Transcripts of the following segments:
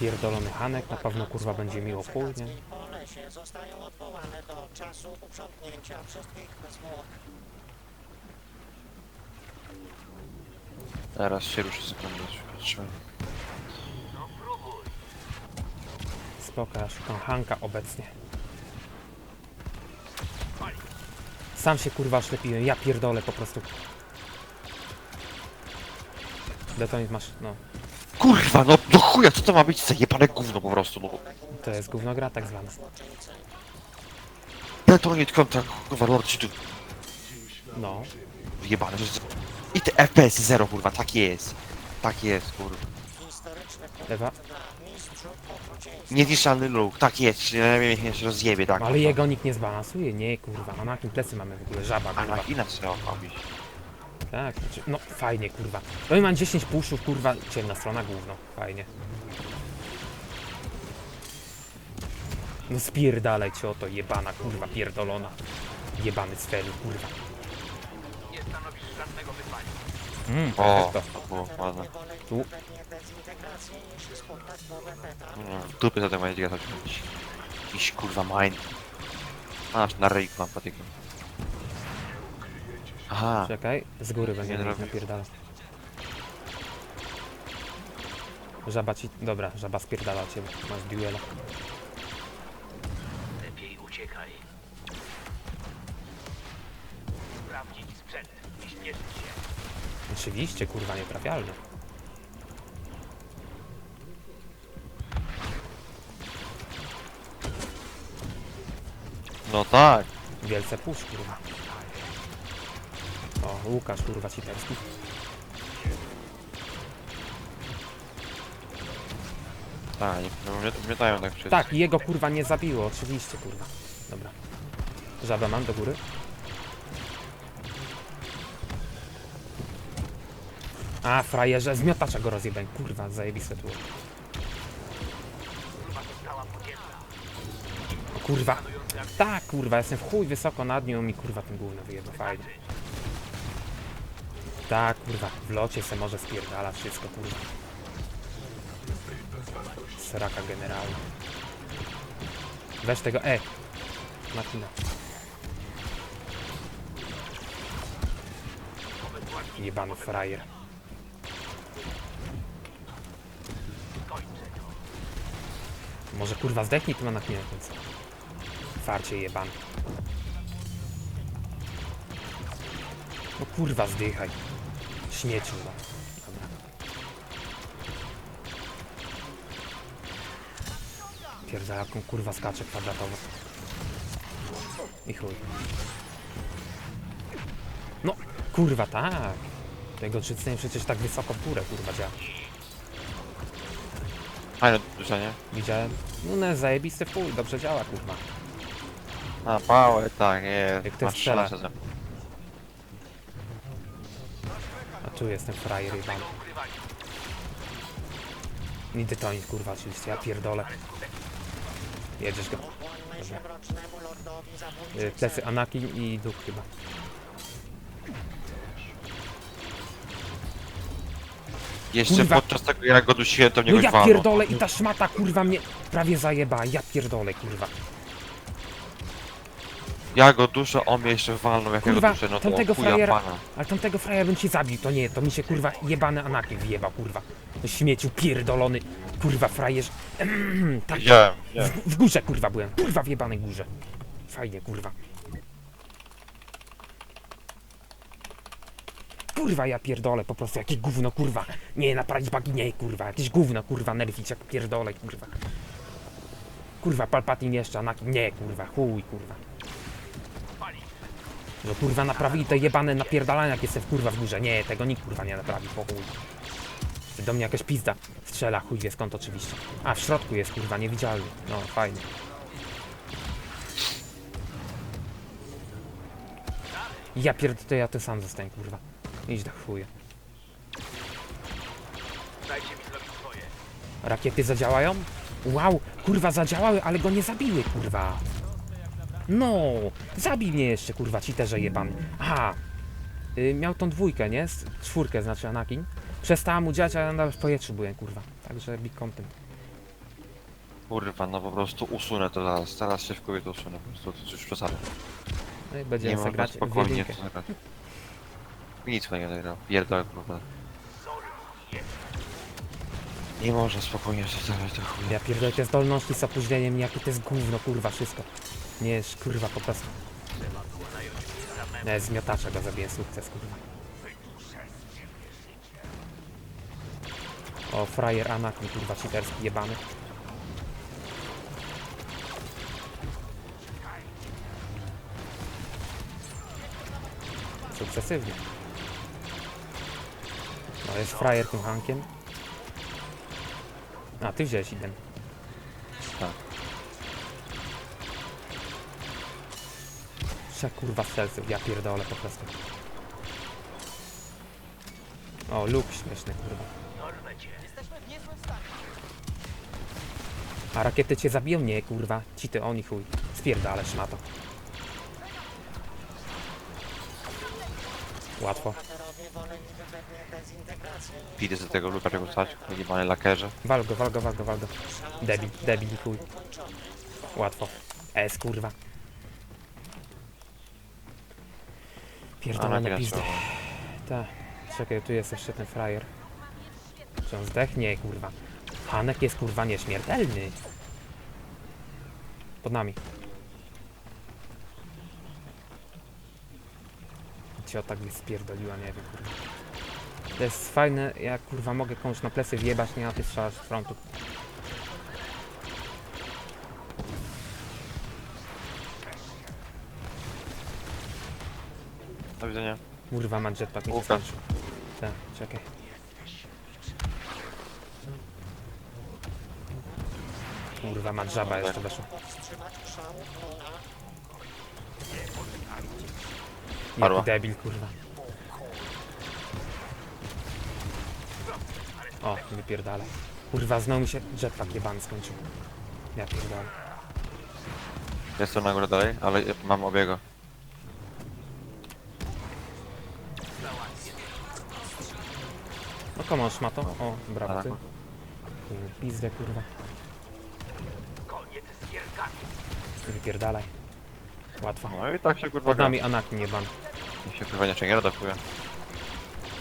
pierdolony Hanek, na pewno kurwa będzie miło chuj, nie? Po lesie zostają odwołane do czasu uprzątnięcia wszystkich zwłok. Zaraz się ruszy patrzymy. Spoko, ja szukam Hanka obecnie. Sam się kurwa oślepiłem, ja pierdolę po prostu. Detonit masz, no. Kurwa, no do chuja, co to ma być za jebane gówno po prostu, no. To jest gówno gra tak zwana. Detonit kontra, kurwa, Lord ci tu No. jebane, że... I te FPS zero, kurwa, tak jest. Tak jest, kurwa. Ewa. Niezniszczalny luk, tak jest, czyli niech się rozjebie, tak. Ale jego nikt nie zbalansuje, nie kurwa. A na jakim plecy mamy w ogóle? Żaba A kurwa. na inaczej trzeba robić. Tak, znaczy, no fajnie kurwa. No i mam 10 puszów, kurwa, ciemna strona gówno. Fajnie. No spierdalaj cię o to jebana kurwa pierdolona. Jebany sferi kurwa. Mm, O, perfekto. to było ładne. Tu. Peta. No, dupy za tym gadać. Jakiś kurwa mine. Aż na ryjku mam patykę. Aha, Czekaj, z góry miał robię. napierdalać. Żaba ci... Dobra, żaba spierdala cię, masz duela. Lepiej uciekaj. Sprawdzić sprzęt i śpieszyć się. Oczywiście, kurwa, nietrafialny. no tak. Wielce pusz, kurwa. Łukasz, kurwa, Citerski. Tak, nie, no, mnie, mnie dają tak przecież. Tak, i jego, kurwa, nie zabiło, oczywiście, kurwa. Dobra. Żabę mam do góry. A, frajerze, z miotacza go rozjebałem. Kurwa, zajebiste tu. O, Kurwa. Tak, kurwa, jestem w chuj wysoko nad nią i kurwa tym gówno wyjeba, fajnie. Tak, kurwa, w locie se może spierdala wszystko, kurwa. Sraka generalna. Weź tego, e! Makina. Jebany frajer. Może kurwa zdechnij tu na chwilę końcu. Farcie jebany. No kurwa zdychaj. Śmieciu no. Dobra. Jaką kurwa skacze kwadratowo. I chuj. No, kurwa tak. Tego czycenie przecież tak wysoko w górę kurwa działa. Fajne duszenie. Widziałem. No ne, zajebisty w chuj, dobrze działa kurwa. A, pałę, tak, jest. Jak to Masz strzela. szansę ze A tu jestem frajer jebany. Nigdy to nic kurwa oczywiście, ja pierdolę. Jedziesz go. Lordowi Y, Plecy Anakin i Duke chyba. Jeszcze Kurwa. podczas tego jak go dusiłem, to mnie No ja pierdolę i ta szmata kurwa mnie prawie zajeba, ja pierdolę kurwa. Ja go duszę, on mnie jeszcze walnął, jak ja Kurwa, go duszę, no to tamtego chuja frajera- pana. Ale tamtego frajera bym ci zabił, to nie, to mi się kurwa jebany Anakin wyjebał kurwa. To śmieciu pierdolony, kurwa frajerz. tak, Widziałem, widziałem. w, w górze kurwa byłem, kurwa w jebanej górze. Fajnie kurwa. Kurwa ja pierdolę po prostu, jakieś gówno kurwa. Nie, naprawić bagi nie kurwa, jakieś gówno kurwa, nerwić jak pierdolę kurwa. Kurwa, Palpatine jeszcze, Anakin, nie kurwa, chuj kurwa. No kurwa naprawili te jebane napierdalania jak jestem w kurwa w górze. Nie, tego nikt kurwa nie naprawi, po chuj. Do mnie jakaś pizda strzela, chuj wie skąd oczywiście. A, w środku jest kurwa, niewidzialny. No, fajnie. Ja pierdolę, ja to sam zostałem kurwa. Idź do swoje. Rakiety zadziałają? Wow, kurwa zadziałały, ale go nie zabiły, kurwa. No, zabij mnie jeszcze, kurwa, cheaterze jebany. Aha, y, miał tą dwójkę, nie? Z- Czwórkę, znaczy Anakin. Przestała mu działać, a ja nadal w powietrzu byłem, kurwa. Także big content. Kurwa, no po prostu usunę to zaraz. Teraz się w to usunę. Po prostu to już przesadzę. No i Nie będziemy można zagrać w spokojnie jedynkę. to zagrać. Nic nie zagrał. Pierdolę, kurwa. Nie można spokojnie zagrać to chuj. Ja pierdolę te zdolności z opóźnieniem, jakie to jest gówno, kurwa, wszystko. Nie jest, kurwa, po prostu. Nie, z miotacza go zabiję sukces, kurwa. O, frajer Anakin, kurwa, cheaterski jebany. Sukcesywnie. No, jest frajer tym Hankiem. A, ty wziąłeś jeden. Tak. Trzech kurwa strzelców, ja pierdolę po prostu. O, luk śmieszny kurwa. A rakiety cię zabiją? Nie kurwa. Ci ty oni chuj. Spierdalesz na to. Łatwo. Idę z tego luka czego stać. Jebany lakerze. Wal go, wal go, wal go, wal go. Debil, debil chuj. ukończony. Łatwo. S kurwa. Ale Pierdolone nie pizdy. trzeba. Tak. Czekaj, tu jest jeszcze ten frajer. Czy on zdechnie, kurwa? Hanek jest kurwa nieśmiertelny. Pod nami. Ciota mnie spierdoliła, nie wiem, kurwa. To jest fajne, jak kurwa mogę komuś na plecy wjebać, nie, a ty strzelasz z frontu. Do widzenia. Kurwa, ma jetpack mi się Łukasz. skończył. Tak, czekaj. Kurwa, ma żaba jeszcze weszła. Parła. Jaki debil, kurwa. O, wypierdala. Kurwa, znowu mi się jetpack jebany skończył. Ja pierdolę. Jestem na górę dalej, ale mam obiego. No komu ma to? O, brawo ty. Tak. Kurwa, Pizdę, kurwa. Wypierdalaj. Łatwo. No i tak się kurwa Pod gra. nami Anakin jebany. Mi się kurwa nie do chuja.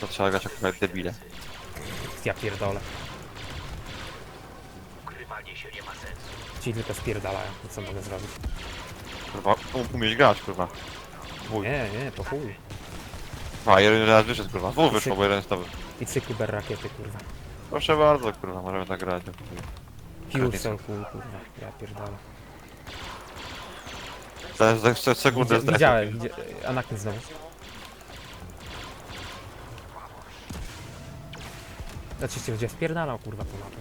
To trzeba grać jak kurwa debile. Ja pierdolę. Ukrywanie się nie ma sensu. Ci tylko spierdalają. To co mogę zrobić? Kurwa, um, umieć grać kurwa. Wuj. Nie, nie, po chuj. A, jeden raz wyszedł kurwa. Dwóch wyszło, bo jeden stał. I cykuber rakiety, kurwa. Proszę bardzo kurwa, możemy tak grać. do chuja. Kurwa. Ja pierdolę. Za, za, za sekundę Widzi- zdechnę. Widziałem, widzia... Anakin znowu. Znaczy się gdzie spierdalał, kurwa, po mapę.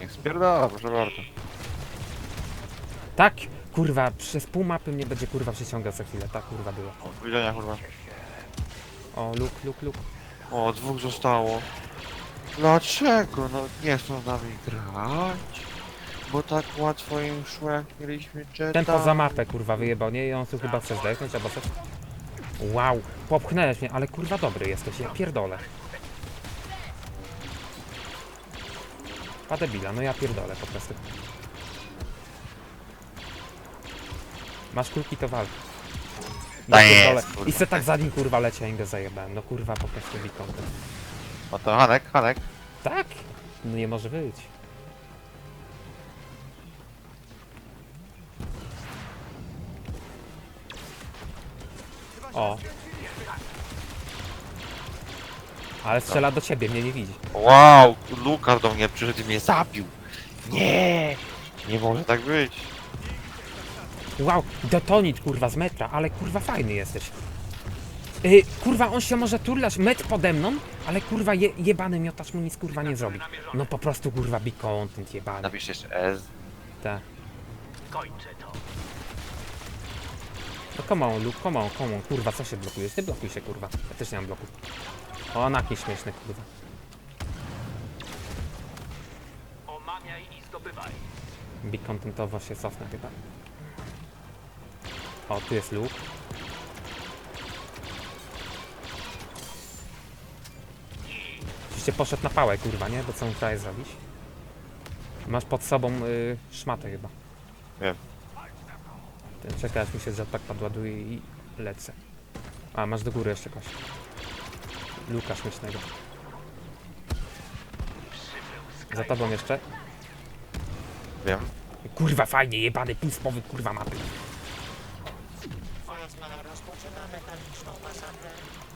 Niech spierdala, proszę bardzo. Tak, kurwa, przez pół mapy mnie będzie kurwa przyciągał za chwilę, tak kurwa było. Do widzenia kurwa. O, luk, luk, luk. O, dwóch zostało. Dlaczego? No nie chcą z nami grać. Bo tak łatwo im szło, jak mieliśmy jetta. Ten poza mapę, kurwa, wyjebał, nie? I on tu chyba chce zdechnąć albo coś. Wow, popchnęłeś mnie, ale kurwa dobry jesteś, ja pierdolę. Padebila, no ja pierdolę po prostu. Masz kulki to walk. Ja Tak jest, kurwa. I se tak za nim kurwa leciał i go zajebałem. No kurwa po prostu bikon. O to Hanek, Hanek. Tak? No nie może być. O. Ale strzela do ciebie, mnie nie widzi. Wow, Lukas do mnie przyszedł i mnie zabił. Nie, nie może tak być. Wow, detonit kurwa z metra, ale kurwa fajny jesteś. Yy, kurwa, on się może turlać metr pode mną, ale kurwa je, jebany miotacz mu nic kurwa nie zrobi. No po prostu kurwa be content jebany. Napisz jeszcze S. Tak. Kończę to. No come on, Luke, come on, come on, kurwa, co się blokujesz? Ty blokuj się, kurwa. Ja też nie mam bloku. O, Anaki śmieszne, kurwa. Omamiaj i zdobywaj. Big contentowo się cofnę chyba. O, tu jest Luke. Oczywiście poszedł na pałę, kurwa, nie? Bo co mu kraje zrobić? Masz pod sobą y, szmatę chyba. Wiem. Ten czekaj, aż mi się jetpack podładuje i lecę. A, masz do góry jeszcze kogoś. Luka śmiesznego. Za tobą jeszcze. Wiem. Kurwa, fajnie, jebany pismowy, kurwa, mapy.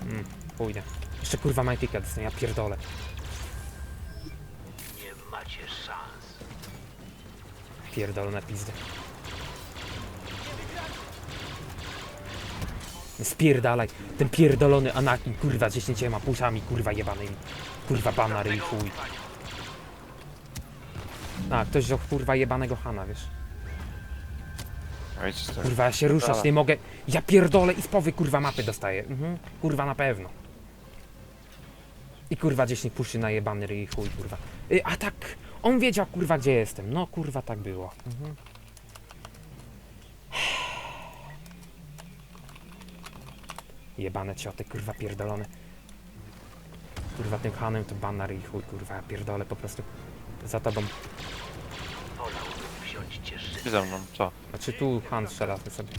Mm, pójdę. Jeszcze kurwa Majtika dostanę, ja pierdolę. Nie macie szans. Pierdolę na pizdę. Spierdalaj, ten pierdolony Anakin, kurwa, z dziesięcioma puszami, kurwa, jebanymi. Kurwa, banary i chuj. A, ktoś wziął, kurwa, jebanego Hana, wiesz. Kurwa, ja się ruszać nie mogę. Ja pierdolę i z powy, kurwa, mapy dostaję. Mhm. Kurwa, na pewno. I kurwa, 10 puszy na jebany ryj, chuj, kurwa. Y, a tak, on wiedział, kurwa, gdzie jestem. No, kurwa, tak było. Mhm. Jebane cioty, kurwa, pierdolone. Kurwa, tym Hanem to ban na ryj, chuj, kurwa, ja pierdolę po prostu. Za tobą. Wolałbym wziąć cię życie. Ty ze mną, co? Znaczy tu Han strzela ty sobie.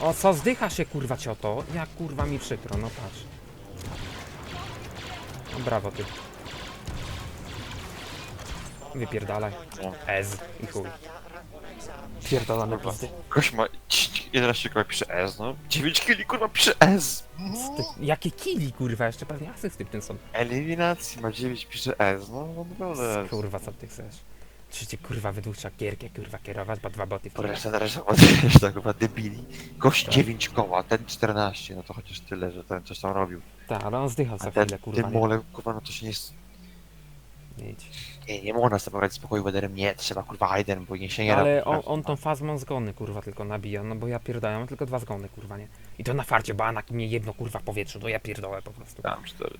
O, co zdycha się kurwa cioto? Jak kurwa mi przykro, no patrz. No, brawo ty. Wypierdalaj. No. Ez i chuj. Pierdolony pizdy. Gość ma 11 kurwa pisze S, no. 9 kili kurwa pisze S. Ty, jakie kili kurwa, jeszcze pewnie asysty w tym są. Eliminacji ma 9 pisze S, no naprawdę. Kurwa, co ty chcesz? Trzecie kurwa wydłuż trzeba gierkę kurwa kierować, bo dwa boty w Po tle. reszta, reszta, reszta kurwa debili. Gość Tak. 9 koła, ten 14, no to chociaż tyle, że ten coś tam robił. Tak, ale on zdychał A za ten, chwilę kurwa. ten Nie, mole kurwa, no to się nie... s- nie idź. Nie, nie można sobie spokoju weatherem, nie, trzeba kurwa jeden, bo nie się nie Ale on, on tą fazmą zgony kurwa tylko nabija, no bo ja pierdolę, mam tylko dwa zgony kurwa, nie? I to na farcie, bo Anak mnie jedno kurwa w powietrzu, to ja pierdolę po prostu. Tam cztery.